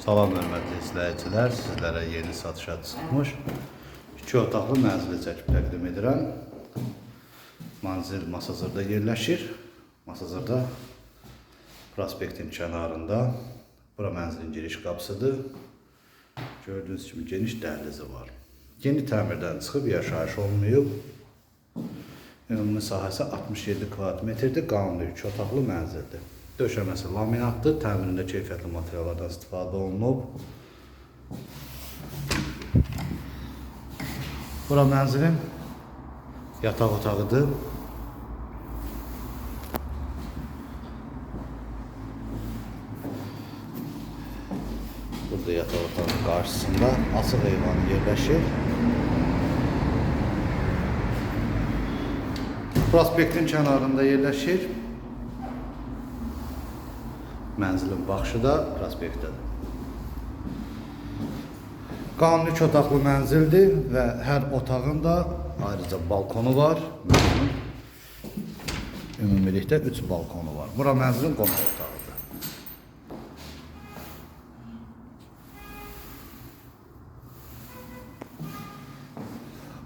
Salam hörmətli izləyicilər, sizlərə yeni satışa çıxmış 2 otaqlı mənzili çəkib təqdim edirəm. Manzil Masazırda yerləşir. Masazırda prospektin kənarında. Bura mənzilin giriş qapısıdır. Gördüyünüz kimi geniş dəhlizi var. Yeni təmirdən çıxıb yaşayış olmayıb. Ümumi sahəsi 67 kvadrat metrdir. Qanuni 3 otaqlı mənzildir. Döşəməsi laminatdır. Təmirində keyfiyyətli materiallardan istifadə olunub. Bura mənzilin yataq otağıdır. Burada yataq otağının qarşısında açıq eyvanı yerləşir. Prospektin kənarında yerləşir. Mənzilin baxışı da prospektdədir. Qanuni otaqlı mənzildir və hər otağın da ayrıca balkonu var. Ümumilikdə 3 balkonu var. Bura mənzilin qonaq otağıdır.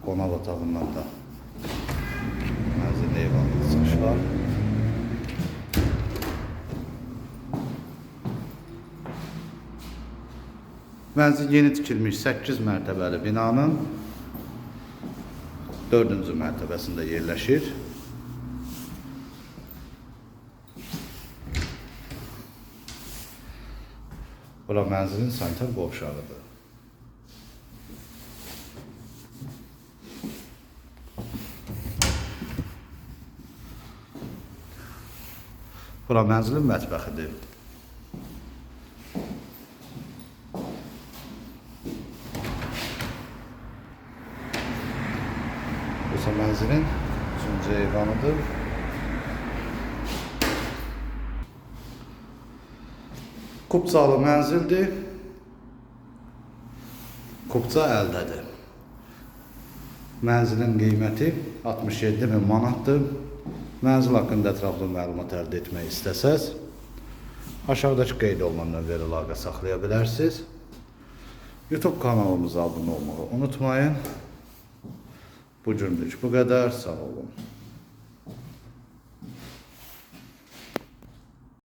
Qonaq otağından da mənzilin eyvanına çıxış var. Mənzil yeni tikilmiş 8 mərtəbəli binanın 4-cü mərtəbəsində yerləşir. Bura mənzilin sanitar qovşağıdır. Bura mənzilin mətbəxidir. Bursa mənzilin üçüncü eyvanıdır. Kupçalı mənzildir. Kupça əldədir. Mənzilin qiyməti 67 min manatdır. Mənzil haqqında ətraflı məlumat əldə etmək istəsəz, aşağıdakı qeyd olunan nömrə əlaqə saxlaya bilərsiniz. YouTube kanalımıza abunə olmağı unutmayın. Bu günlük bu qədər. Sağ olun.